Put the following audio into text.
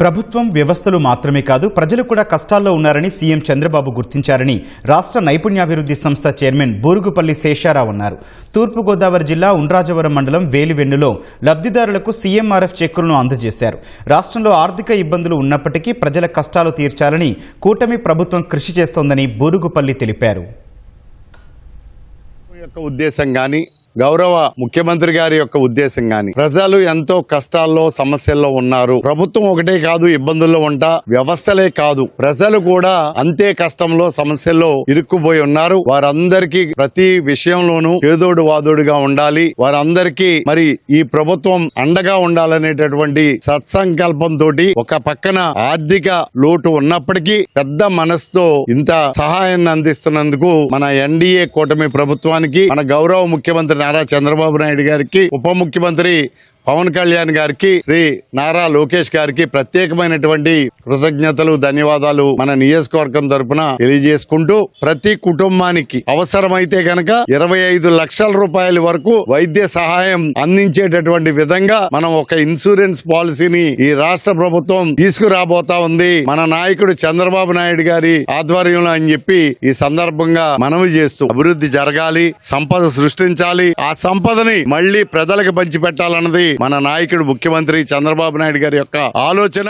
ప్రభుత్వం వ్యవస్థలు మాత్రమే కాదు ప్రజలు కూడా కష్టాల్లో ఉన్నారని సీఎం చంద్రబాబు గుర్తించారని రాష్ట్ర నైపుణ్యాభివృద్ధి సంస్థ చైర్మన్ బూరుగుపల్లి శేషారావు అన్నారు. తూర్పుగోదావరి జిల్లా ఉండ్రాజవరం మండలం వేలివెన్నులో లబ్ధిదారులకు సీఎంఆర్ఎఫ్ చెక్కులను అందజేశారు. రాష్ట్రంలో ఆర్థిక ఇబ్బందులు ఉన్నప్పటికీ ప్రజల కష్టాలు తీర్చాలని కూటమి ప్రభుత్వం కృషి చేస్తోందని బూరుగుపల్లి తెలిపారు. యొక్క ఉద్దేశం కానీ గౌరవ ముఖ్యమంత్రి గారి యొక్క ఉద్దేశం గాని. ప్రజలు ఎంతో కష్టాల్లో సమస్యల్లో ఉన్నారు. ప్రభుత్వం ఒకటే కాదు ఇబ్బందుల్లో ఉంటా వ్యవస్థలే కాదు. ప్రజలు కూడా అంతే కష్టంలో సమస్యల్లో ఇరుక్కుపోయి ఉన్నారు. వారందరికీ ప్రతి విషయంలోనూ ఏదోడు వాదోడుగా ఉండాలి. వారందరికీ మరి ఈ ప్రభుత్వం అండగా ఉండాలనేటటువంటి సత్సంకల్పంతో ఒక పక్కన ఆర్థిక లోటు ఉన్నప్పటికీ పెద్ద మనసుతో ఇంత సహాయాన్ని అందిస్తున్నందుకు మన ఎన్డీఏ కూటమి ప్రభుత్వానికి మన గౌరవ ముఖ్యమంత్రి నారా చంద్రబాబు నాయుడు గారికి ఉప ముఖ్యమంత్రి పవన్ కళ్యాణ్ గారికి శ్రీ నారా లోకేష్ గారికి ప్రత్యేకమైనటువంటి కృతజ్ఞతలు ధన్యవాదాలు మన నియోజకవర్గం తరఫున తెలియజేసుకుంటూ ప్రతి కుటుంబానికి అవసరమైతే గనక ఇరవై ఐదు లక్షల రూపాయల వరకు వైద్య సహాయం అందించేటటువంటి విధంగా మనం ఒక ఇన్సూరెన్స్ పాలసీని ఈ రాష్ట్ర ప్రభుత్వం తీసుకురాబోతా ఉంది. మన నాయకుడు చంద్రబాబు నాయుడు గారి ఆధ్వర్యంలో అని చెప్పి ఈ సందర్భంగా మనవి చేస్తూ అభివృద్ధి జరగాలి సంపద సృష్టించాలి. ఆ సంపదని మళ్ళీ ప్రజలకు పంచిపెట్టాలన్నది మన నాయకుడు ముఖ్యమంత్రి చంద్రబాబు నాయుడు గారి యొక్క ఆలోచన.